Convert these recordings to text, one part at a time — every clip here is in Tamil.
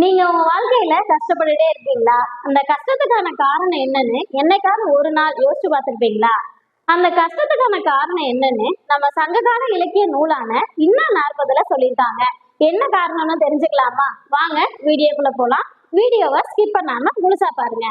நீங்க உங்க வாழ்க்கையில கஷ்டப்பட்டுட்டே இருக்கீங்களா? அந்த கஷ்டத்துக்கான காரணம் என்னன்னு என்னைக்காவது ஒரு நாள் யோசிச்சு பார்த்துருப்பீங்களா? அந்த கஷ்டத்துக்கான காரணம் என்னன்னு நம்ம சங்ககால இலக்கிய நூலான இன்னும் நாற்பதுல சொல்லியிருக்காங்க. என்ன காரணம்னு தெரிஞ்சுக்கலாமா? வாங்க வீடியோக்குள்ள போலாம். வீடியோவை ஸ்கிப் பண்ணாம முழுசா பாருங்க.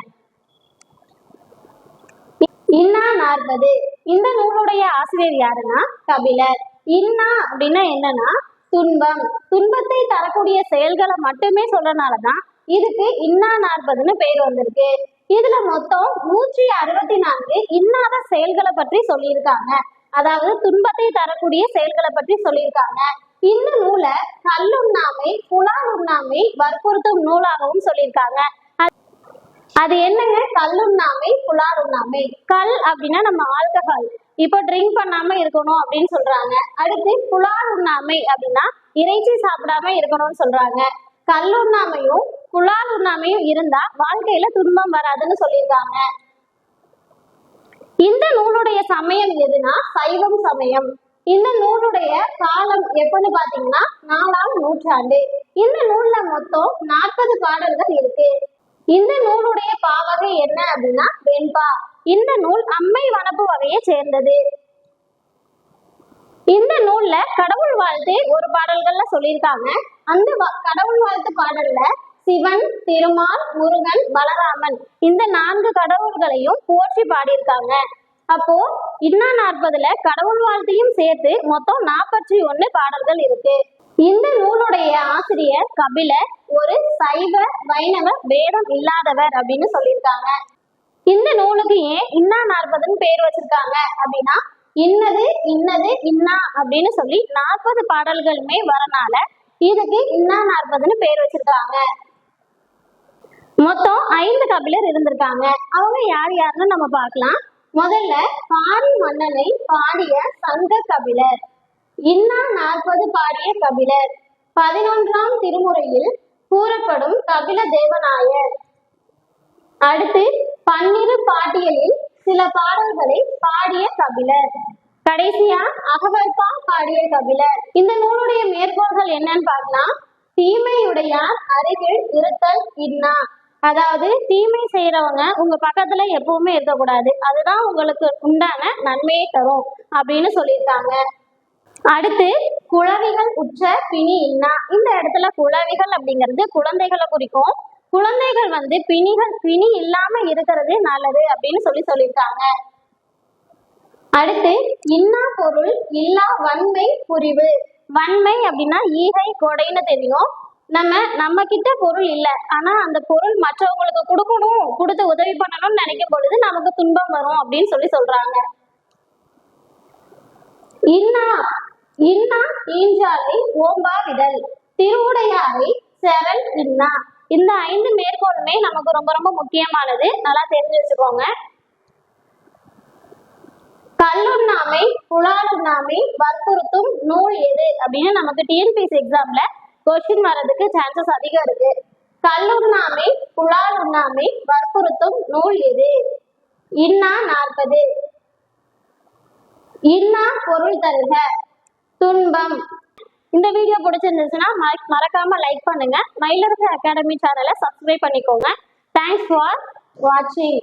இன்னா நாற்பது. இந்த நூலுடைய ஆசிரியர் யாருன்னா? கபிலர். இன்னா அப்படின்னா என்னன்னா துன்பம். துன்பத்தை தரக்கூடிய செயல்களை மட்டுமே சொல்றனாலதான் இதுக்கு இன்னா நாற்பதுன்னு பேர் வந்திருக்கு. இதுல மொத்தம் நூற்றி அறுபத்தி நான்கு இன்னாத செயல்களை பற்றி சொல்லியிருக்காங்க. அதாவது துன்பத்தை தரக்கூடிய செயல்களை பற்றி சொல்லியிருக்காங்க. இந்த நூலை கல்லுண்ணாமை புலால் உண்ணாமை வற்புறுத்தும் நூலாகவும் சொல்லியிருக்காங்க. அது என்னங்க? கல்லுண்ணாமை புலால் உண்ணாமை கல் அப்படின்னா நம்ம ஆல்கஹால். இப்போ ட்ரிங்க் பண்ணாம இருக்கணும் அப்படின்னு சொல்றாங்க. அடுத்து புலால் உண்ணாமை அப்படின்னா இறைச்சி சாப்பிடாம இருக்கணும்னு சொல்றாங்க. கல் உண்ணாமையும் புலால் உண்ணாமையும் இருந்தா வாழ்க்கையில துன்பம் வராதுன்னு சொல்லியிருக்காங்க. இந்த நூலுடைய சமயம் எதுனா சைவம் சமயம். இந்த நூலுடைய காலம் எப்பன்னு பாத்தீங்கன்னா நாலாம் நூற்றாண்டு. இந்த நூல்ல மொத்தம் நாற்பது பாடல்கள் இருக்கு. இந்த நூலுடைய பாவகை என்ன அப்படின்னா வெண்பா. இந்த நூல் அம்மை வனப்பு வகையை சேர்ந்தது. இந்த நூல்ல கடவுள் வாழ்த்து ஒரு பாடல்கள்ல சொல்லியிருக்காங்க. அந்த கடவுள் வாழ்த்து பாடல்ல சிவன் திருமால் முருகன் பலராமன் இந்த நான்கு கடவுள்களையும் போற்றி பாடியிருக்காங்க. அப்போ இன்னா நாற்பதுல கடவுள் வாழ்த்தையும் சேர்த்து மொத்தம் நாற்பத்தி ஒண்ணு பாடல்கள் இருக்கு. இந்த நூலுடைய ஆசிரியர் கபிலர் ஒரு சைவ வைணவ வேதம் இல்லாதவர் அப்படின்னு சொல்லியிருக்காங்க. இந்த நூலுக்கு ஏன் இன்னா நாற்பதுன்னு பேர் வச்சிருக்காங்க அப்படின்னா இன்னது இன்னது இன்னா அப்படின்னு சொல்லி நாற்பது பாடல்களுமே வரனால இதுக்கு இன்னா நாற்பதுன்னு பேர் வச்சிருக்காங்க. மொத்தம் ஐந்து கபிலர் இருந்திருக்காங்க. அவங்க யார் யாருன்னு நம்ம பார்க்கலாம். முதல்ல பாரி மன்னனை பாடிய சங்க கபிலர். இன்னா நாற்பது பாடிய கபிலர். பதினொன்றாம் திருமுறையில் கூறப்படும் கபில தேவநாயர் அடுத்து பன்னிரு பாட்டியலில் சில பாடல்களை பாடிய கபிலர். கடைசியா அகவற்பா பாடிய கபிலர். இந்த நூலுடைய மேற்கோள்கள் என்னன்னு பார்க்கலாம். தீமையுடையார் அருகில் இருத்தல் இன்னா. அதாவது தீமை செய்யறவங்க உங்க பக்கத்துல எப்பவுமே இருக்கக்கூடாது. அதுதான் உங்களுக்கு உண்டான நன்மையை தரும் அப்படின்னு சொல்லியிருக்காங்க. அடுத்து குழவிகள் உற்ற பிணி இன்னா. இந்த இடத்துல குழவிகள் அப்படிங்கிறது குழந்தைகளை குறிக்கும் குழந்தைகள் வந்து பிணிகள் பிணி இல்லாம இருக்கிறது நல்லது அப்படின்னு சொல்லி சொல்லியிருக்காங்க. அடுத்து இன்னா பொருள் இல்லா வன்மை புரிவு. வன்மை அப்படின்னா ஈகை கொடைன்னு தெரியும். நம்ம நம்ம கிட்ட பொருள் இல்லை. ஆனா அந்த பொருள் மற்றவங்களுக்கு கொடுக்கணும் கொடுத்து உதவி பண்ணணும்னு நினைக்கும் பொழுது நமக்கு துன்பம் வரும் அப்படின்னு சொல்லி சொல்றாங்க. இன்னா இன்னா ஈஞ்சாலை ஓம்பா விடல் திருவுடையாரை செவல் இன்னா. இந்த ஐந்து மேற்கோளுமே நமக்கு ரொம்ப ரொம்ப முக்கியமானது. நல்லா தெரிஞ்சு வச்சுக்கோங்க. கல்லுண்ணாமை புலாருண்ணாமை வற்புறுத்தும் நூல் எது? அப்படின்னு நமக்கு டிஎன்பிஎஸ் எக்ஸாம்ல கொஸ்டின் வர்றதுக்கு சான்சஸ் அதிகம் இருக்கு. கல்லுண்ணாமை புலாருண்ணாமை வற்புறுத்தும் நூல் எது? இன்னா நாற்பது. இன்னா பொருள் தருக. துன்பம். இந்த வீடியோ பிடிச்சிருந்துச்சுன்னா மறக்காம லைக் பண்ணுங்க. மயிலரசு அகாடமி சேனலை சப்ஸ்கிரைப் பண்ணிக்கோங்க. தேங்க்ஸ் ஃபார் வாட்சிங்